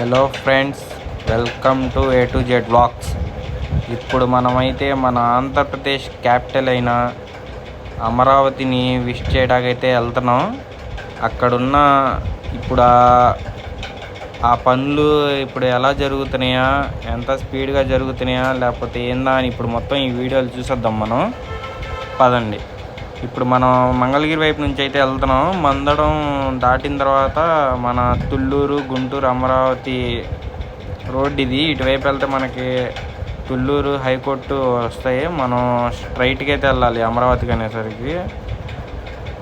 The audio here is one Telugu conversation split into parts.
Hello friends welcome to A to Z blogs ఇప్పుడు మనమైతే మన ఆంధ్రప్రదేశ్ క్యాపిటల్ అయిన అమరావతిని విష్ చేయడానికైతే వెళ్తున్నాం. అక్కడున్న ఇప్పుడు ఆ- ఆ పనులు ఇప్పుడు ఎలా జరుగుతున్నాయా ఎంత స్పీడ్గా జరుగుతున్నాయా లేకపోతే ఏందా అని ఇప్పుడు మొత్తం ఈ వీడియోలు చూసేద్దాం మనం. పదండి. ఇప్పుడు మనం మంగళగిరి వైపు నుంచి అయితే వెళ్తున్నాం. మందడం దాటిన తర్వాత మన తుళ్ళూరు గుంటూరు అమరావతి రోడ్ ఇది. ఇటువైపు వెళ్తే మనకి తుళ్ళూరు హైకోర్టు వస్తాయి. మనం స్ట్రైట్కి అయితే వెళ్ళాలి అమరావతికి అనేసరికి.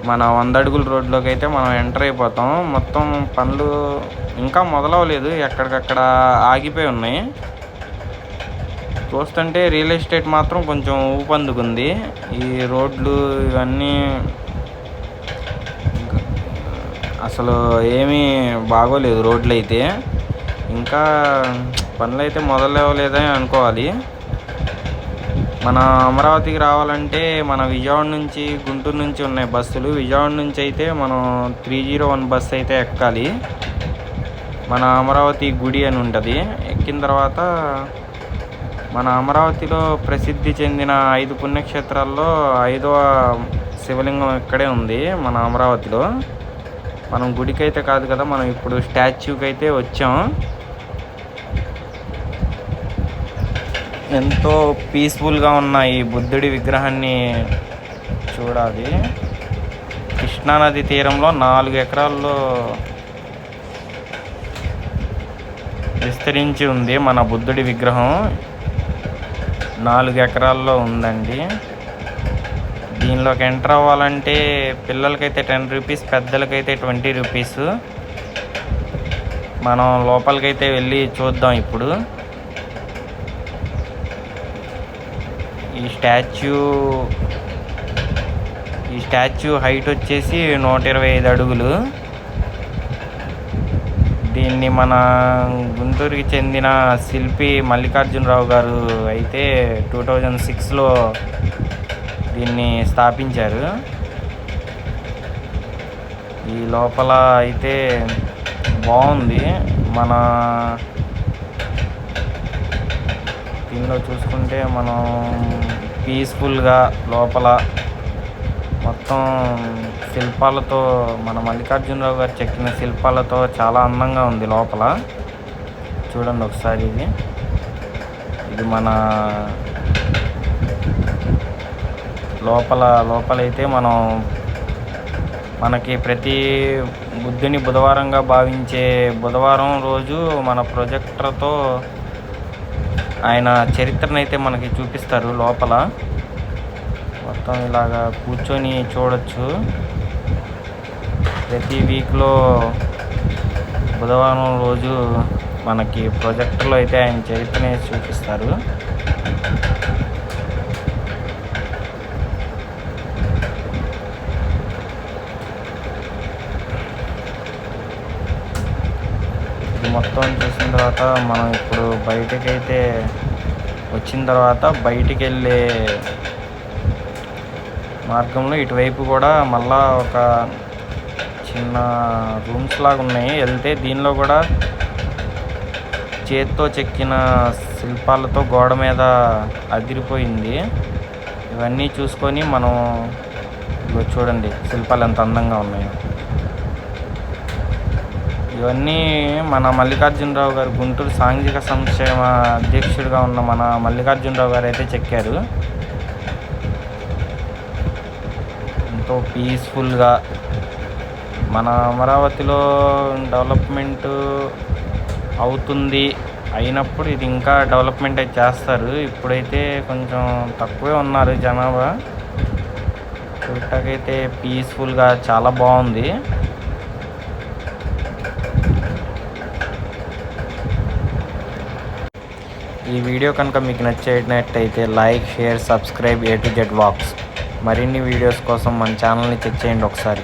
మన వంద అడుగుల రోడ్లోకి అయితే మనం ఎంటర్ అయిపోతాం. మొత్తం పనులు ఇంకా మొదలవలేదు. ఎక్కడికక్కడ ఆగిపోయి ఉన్నాయి. చూస్తుంటే రియల్ ఎస్టేట్ మాత్రం కొంచెం ఊపందుకుంది. ఈ రోడ్లు ఇవన్నీ అసలు ఏమీ బాగోలేదు రోడ్లు అయితే ఇంకా పనులు అయితే మొదలవ్వలేదని అనుకోవాలి. మన అమరావతికి రావాలంటే మన విజయవాడ నుంచి గుంటూరు నుంచి ఉన్నాయి బస్సులు. విజయవాడ నుంచి అయితే మనం త్రీ జీరో వన్ బస్ అయితే ఎక్కాలి. మన అమరావతి గుడి అని ఉంటుంది. ఎక్కిన తర్వాత మన అమరావతిలో ప్రసిద్ధి చెందిన ఐదు పుణ్యక్షేత్రాల్లో ఐదవ శివలింగం ఇక్కడే ఉంది మన అమరావతిలో. మనం గుడికైతే కాదు కదా మనం ఇప్పుడు స్టాచ్యూకి అయితే వచ్చాం. ఎంతో పీస్ఫుల్గా ఉన్న ఈ బుద్ధుడి విగ్రహాన్ని చూడాలి. కృష్ణానది తీరంలో నాలుగు ఎకరాల్లో విస్తరించి ఉంది మన బుద్ధుడి విగ్రహం. నాలుగు ఎకరాల్లో ఉందండి. దీనిలోకి ఎంటర్ అవ్వాలంటే పిల్లలకైతే టెన్ రూపీస్ పెద్దలకైతే ట్వంటీ రూపీస్. మనం లోపలికైతే వెళ్ళి చూద్దాం ఇప్పుడు. ఈ స్టాచ్యూ ఈ స్టాచ్యూ హైట్ వచ్చేసి నూట ఇరవై ఐదు అడుగులు. దీన్ని మన గుంటూరుకి చెందిన శిల్పి మల్లికార్జునరావు గారు అయితే టూ థౌజండ్ సిక్స్లో దీన్ని స్థాపించారు. ఈ లోపల అయితే బాగుంది. మన దీనిలో చూసుకుంటే మనం పీస్ఫుల్గా లోపల మొత్తం శిల్పాలతో మన మల్లికార్జునరావు గారు చెక్కిన శిల్పాలతో చాలా అందంగా ఉంది లోపల. చూడండి ఒకసారి ఇది. ఇది మన లోపల లోపలైతే మనం మనకి ప్రతి బుద్ధుని బుధవారంగా భావించే బుధవారం రోజు మన ప్రొజెక్టర్తో ఆయన చరిత్రను అయితే మనకి చూపిస్తారు లోపల. మొత్తం ఇలాగా కూర్చొని చూడొచ్చు. ప్రతి వీక్లో బుధవారం రోజు మనకి ప్రొజెక్టర్లో అయితే ఆయన చరిత్రని చూపిస్తారు. మొత్తం చూసిన తర్వాత మనం ఇప్పుడు బయటకైతే వచ్చిన తర్వాత బయటికి వెళ్ళే మార్గంలో ఇటువైపు కూడా మళ్ళా ఒక చిన్న రూమ్స్ లాగా ఉన్నాయి. వెళ్తే దీనిలో కూడా చేత్తో చెక్కిన శిల్పాలతో గోడ మీద అదిరిపోయింది. ఇవన్నీ చూసుకొని మనం చూడండి శిల్పాలు ఎంత అందంగా ఉన్నాయో. ఇవన్నీ మన మల్లికార్జునరావు గారు గుంటూరు సాంఘిక సంక్షేమ అధ్యక్షుడిగా ఉన్న మన మల్లికార్జునరావు గారు అయితే చెక్కారు. ఎంతో పీస్ఫుల్గా మన అమరావతిలో డెవలప్మెంట్ అవుతుంది. అయినప్పుడు ఇది ఇంకా డెవలప్మెంట్ అయితే చేస్తారు. ఇప్పుడైతే కొంచెం తక్కువే ఉన్నారు జనాభా. చూడటాకైతే పీస్ఫుల్గా చాలా బాగుంది. ఈ వీడియో కనుక మీకు నచ్చేటట్టయితే like share subscribe A to Z walks మరిన్ని వీడియోస్ కోసం మన ఛానల్ని చెక్ చేయండి ఒకసారి.